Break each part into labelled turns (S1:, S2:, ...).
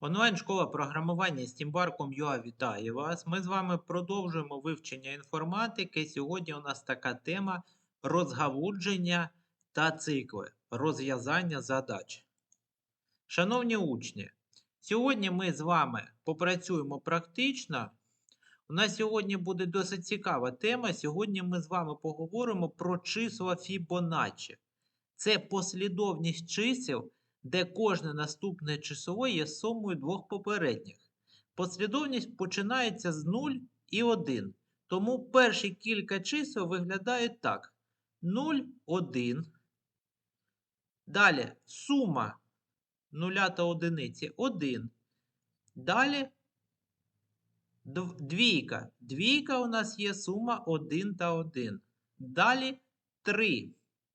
S1: Онлайн-школа програмування Steambar.com.ua вітає вас. Ми з вами продовжуємо вивчення інформатики. Сьогодні у нас така тема розгалудження та цикли, розв'язання задач. Шановні учні, сьогодні ми з вами попрацюємо практично. У нас сьогодні буде досить цікава тема. Сьогодні ми з вами поговоримо про числа Fibonacci. Це послідовність чисел, де кожне наступне число є сумою двох попередніх. Послідовність починається з 0 і 1. Тому перші кілька чисел виглядають так: 0, 1. Далі сума 0 та одиниці 1. Далі двійка. Двійка у нас є сума 1 та 1. Далі 3.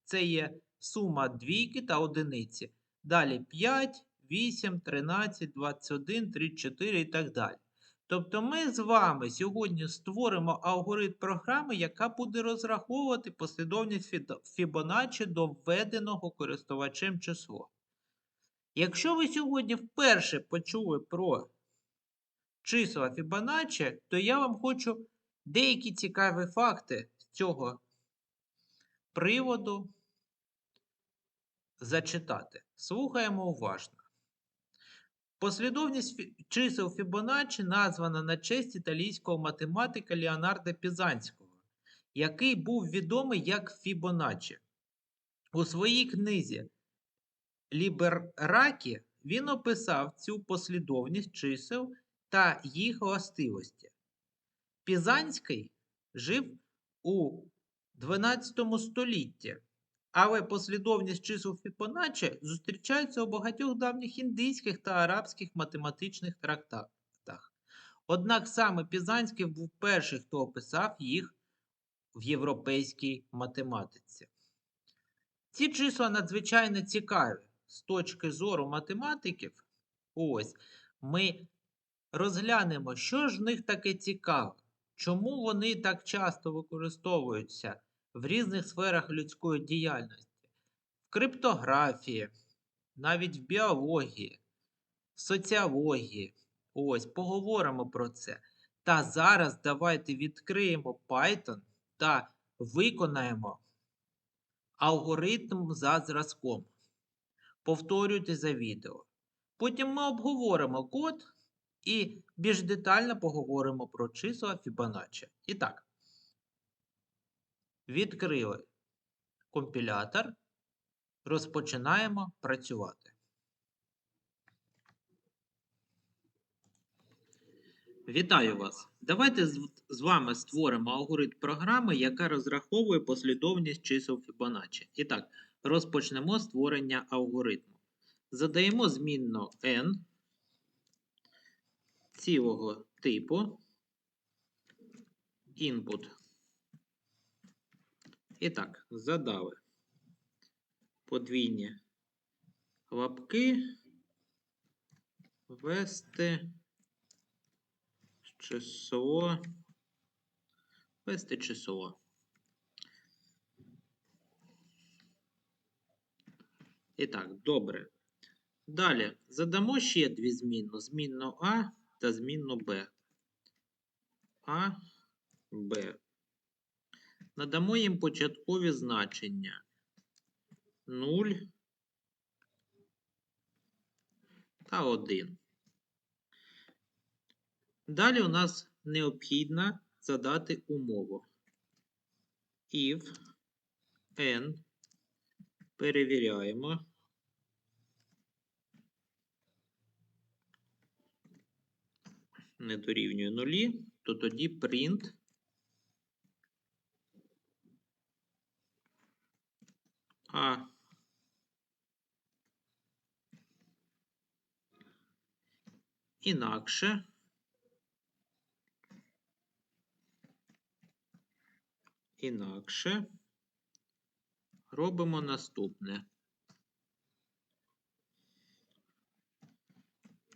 S1: Це є сума двійки та одиниці. Далі 5, 8, 13, 21, 34 і так далі. Тобто ми з вами сьогодні створимо алгоритм програми, яка буде розраховувати послідовність Fibonacci до введеного користувачем число. Якщо ви сьогодні вперше почули про числа Fibonacci, то я вам хочу деякі цікаві факти з цього приводу зачитати. Слухаємо уважно. Послідовність чисел Фібоначчі названа на честь італійського математика Леонардо Пізанського, який був відомий як Фібоначчі. У своїй книзі Ліберакі він описав цю послідовність чисел та їх властивості. Пізанський жив у 12 столітті, але послідовність чисел Фібоначчі зустрічається у багатьох давніх індійських та арабських математичних трактатах. Однак саме Пізанський був перший, хто описав їх в європейській математиці. Ці числа надзвичайно цікаві з точки зору математиків. Ось ми розглянемо, що ж в них таке цікаве, чому вони так часто використовуються в різних сферах людської діяльності, в криптографії, навіть в біології, в соціології. Ось, поговоримо про це. Та зараз давайте відкриємо Python та виконаємо алгоритм за зразком. Повторюйте за відео. Потім ми обговоримо код і більш детально поговоримо про числа Fibonacci. І так, відкрили компілятор, розпочинаємо працювати. Вітаю вас! Давайте з, вами створимо алгоритм програми, яка розраховує послідовність чисел Fibonacci. І так, розпочнемо створення алгоритму. Задаємо змінно n цілого типу input. І так, задали подвійні лапки ввести число. Ввести число. І так, добре. Далі задамо ще дві змінну. Змінну А та змінну Б. А, Б. Надамо їм початкові значення 0 та 1. Далі у нас необхідно задати умову. If n перевіряємо. Не дорівнює нулі, то тоді print а інакше інакше робимо наступне.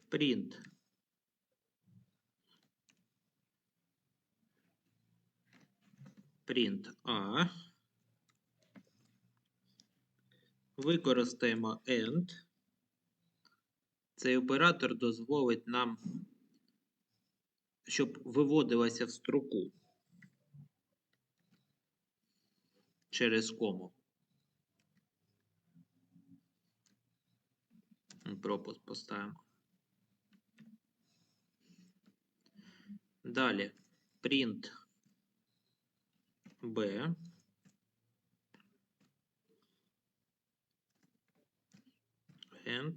S1: Print print A. Використаємо end Цей оператор дозволить нам, щоб виводилося в строку через кому. Пропуск поставимо. Далі print b. And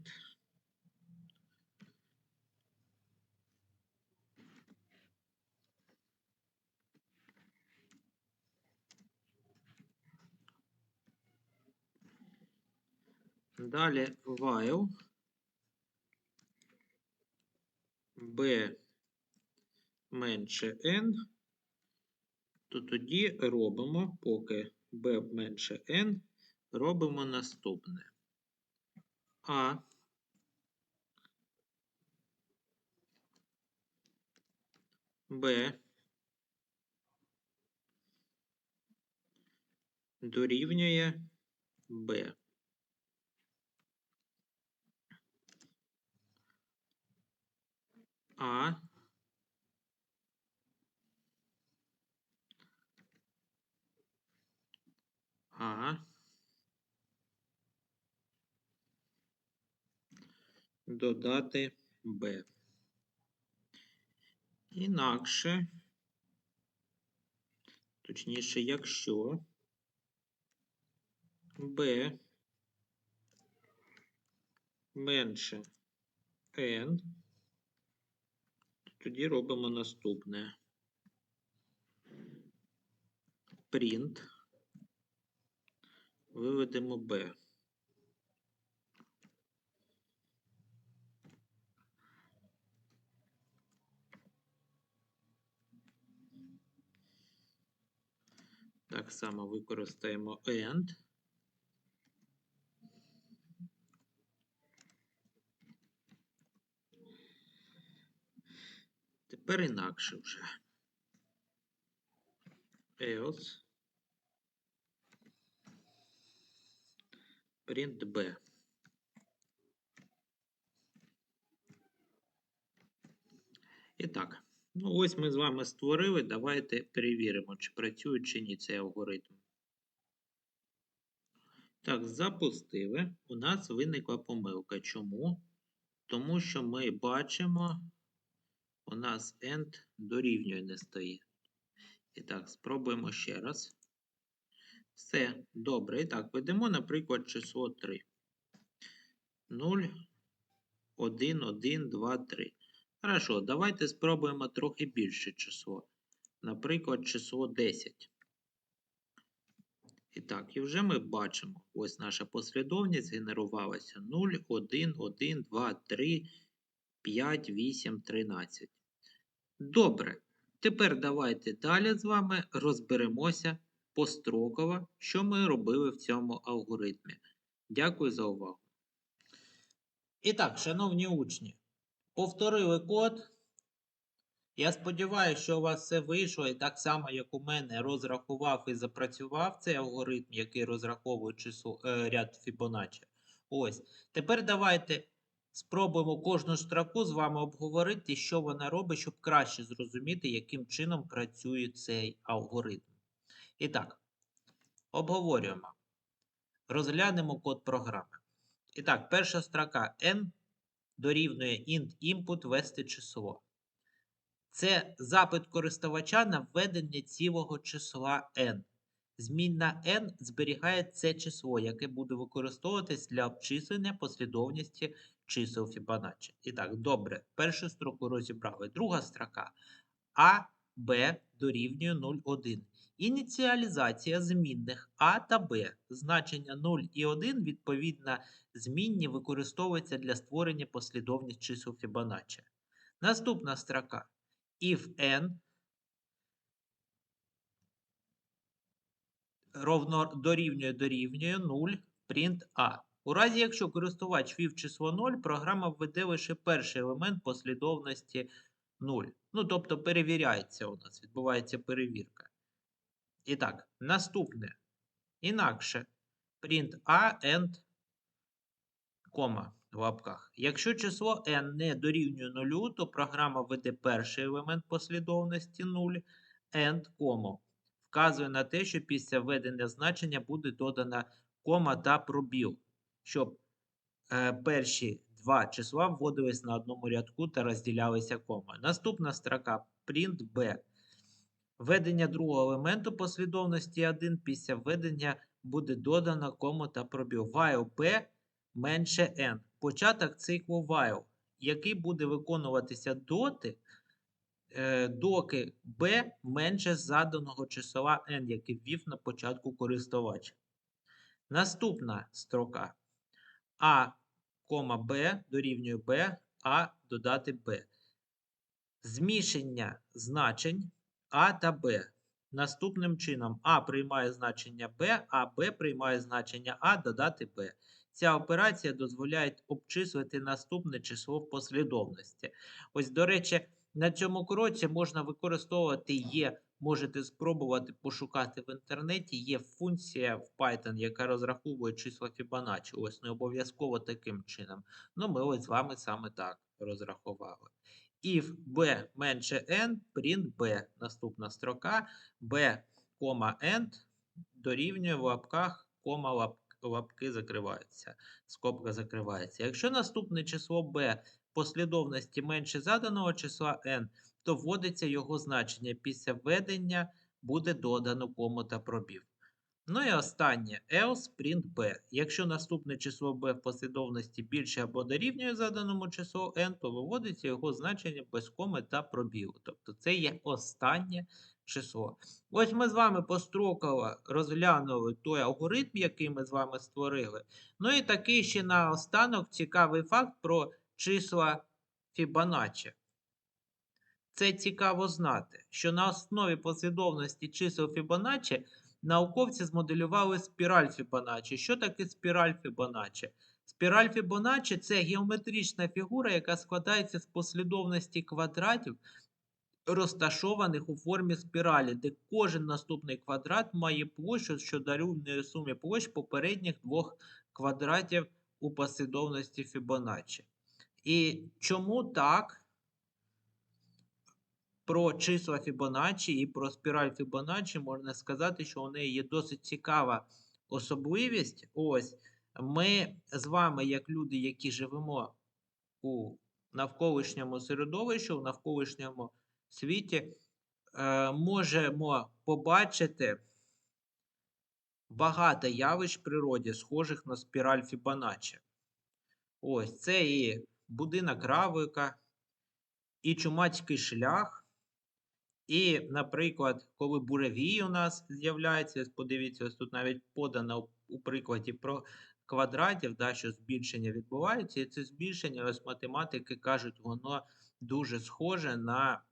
S1: Далі while. B менше n, то тоді робимо, поки b менше n, робимо наступне. А. Б. Дорівнює Б. А. А додати Б. Інакше, точніше, якщо Б менше N, тоді робимо наступне. Print. Виведемо B. Так само використаємо AND. Тепер інакше вже. Else. Print B. І так, ну ось ми з вами створили. Давайте перевіримо, чи працює чи ні цей алгоритм. Так, запустили. У нас виникла помилка. Чому? Тому що ми бачимо, у нас end дорівнює не стоїть. І так, спробуємо ще раз. Все, добре. І так, ведемо, наприклад, число 3. 0, 1, 1, 2, 3. Хорошо, давайте спробуємо трохи більше число. Наприклад, число 10. І так, і вже ми бачимо, ось наша послідовність генерувалася 0, 1, 1, 2, 3, 5, 8, 13. Добре. Тепер давайте далі з вами розберемося построково, що ми робили в цьому алгоритмі. Дякую за увагу. І так, шановні учні, повторили код. Я сподіваюся, що у вас все вийшло і так само, як у мене, розрахував і запрацював цей алгоритм, який розраховує число, е, ряд Fibonacci. Ось. Тепер давайте спробуємо кожну строку з вами обговорити, що вона робить, щоб краще зрозуміти, яким чином працює цей алгоритм. І так, обговорюємо. Розглянемо код програми. І так, перша строка n дорівнює int input ввести число. Це запит користувача на введення цілого числа n. Змінна n зберігає це число, яке буде використовуватись для обчислення послідовності чисел Fibonacci. І так, добре, першу строку розібрали. Друга строка А, Б дорівнює 0,1. Ініціалізація змінних А та Б. Значення 0 і 1, відповідно, змінні використовуються для створення послідовність чисел Fibonacci. Наступна строка. If n ровно дорівнює дорівнює 0 print A. У разі, якщо користувач ввів число 0, програма введе лише перший елемент послідовності 0. Ну, тобто перевіряється у нас, відбувається перевірка. І так, наступне. Інакше print A and, кома. в лапках. Якщо число n не дорівнює нулю, то програма веде перший елемент послідовності 0, end, кому. Вказує на те, що після введення значення буде додана кома та пробіл, щоб е, перші два числа вводились на одному рядку та розділялися комою. Наступна строка print b. Введення другого елементу послідовності 1 після введення буде додано кому та пробіл. While b менше n. Початок циклу while, який буде виконуватися доти, е, доки b менше заданого числа n, який ввів на початку користувач. Наступна строка a, b дорівнює b, а додати b. Змішання значень а та Б. Наступним чином А приймає значення Б, а Б приймає значення А додати Б. Ця операція дозволяє обчислити наступне число в послідовності. Ось, до речі, на цьому кроці можна використовувати є, можете спробувати пошукати в інтернеті. Є функція в Python, яка розраховує числа Fibonacci. Ось не обов'язково таким чином. Ну, ми ось з вами саме так розрахували. If b менше n, print b. Наступна строка b, end дорівнює в лапках, кома лап, лапки закриваються. Скобка закривається. Якщо наступне число b послідовності менше заданого числа n, то вводиться його значення. Після введення буде додано кому та пробів. Ну і останнє else print b. Якщо наступне число b в послідовності більше або дорівнює заданому числу n, то виводиться його значення без коми та пробілу. Тобто це є останнє число. Ось ми з вами построково розглянули той алгоритм, який ми з вами створили. Ну і такий ще наостанок цікавий факт про числа Fibonacci. Це цікаво знати, що на основі послідовності чисел Fibonacci Науковці змоделювали спіраль Фібоначчі. Що таке спіраль Фібоначчі? Спіраль Фібоначчі – це геометрична фігура, яка складається з послідовності квадратів, розташованих у формі спіралі, де кожен наступний квадрат має площу, що дорівнює сумі площ попередніх двох квадратів у послідовності Фібоначчі. І чому так? Про числа Фібоначчі і про спіраль Фібоначчі можна сказати, що у неї є досить цікава особливість. Ось ми з вами, як люди, які живемо у навколишньому середовищі, у навколишньому світі, е, можемо побачити багато явищ в природі, схожих на спіраль Фібоначчі. Ось це і будинок Равика, і чумацький шлях. І, наприклад, коли буревій у нас з'являється, подивіться, ось тут навіть подано у прикладі про квадратів, да, що збільшення відбувається, і це збільшення, ось математики кажуть, воно дуже схоже на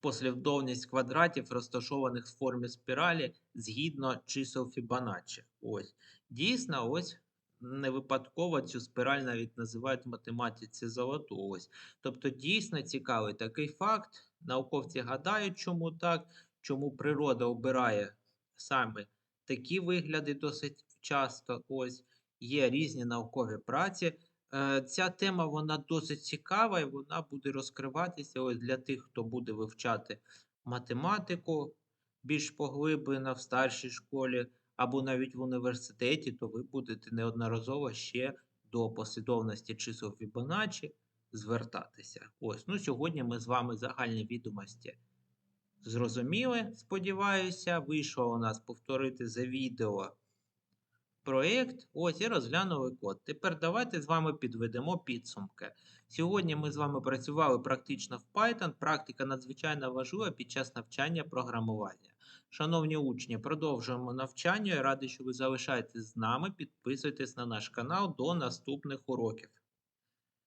S1: послідовність квадратів, розташованих в формі спіралі згідно чисел Фібоначчі. Ось. Дійсно, ось не випадково цю спіраль навіть називають в математиці золоту. Ось. Тобто, дійсно цікавий такий факт. Науковці гадають, чому так, чому природа обирає саме такі вигляди досить часто. Ось є різні наукові праці. Е, ця тема вона досить цікава і вона буде розкриватися ось для тих, хто буде вивчати математику більш поглиблено в старшій школі або навіть в університеті, то ви будете неодноразово ще до послідовності чисел Фібоначчі звертатися. Ось, ну Сьогодні ми з вами загальні відомості зрозуміли. Сподіваюся, вийшло у нас повторити за відео проєкт. Ось і розглянули код. Тепер давайте з вами підведемо підсумки. Сьогодні ми з вами працювали практично в Python. Практика надзвичайно важлива під час навчання програмування. Шановні учні, продовжуємо навчання. Я радий, що ви залишаєтесь з нами. Підписуйтесь на наш канал до наступних уроків.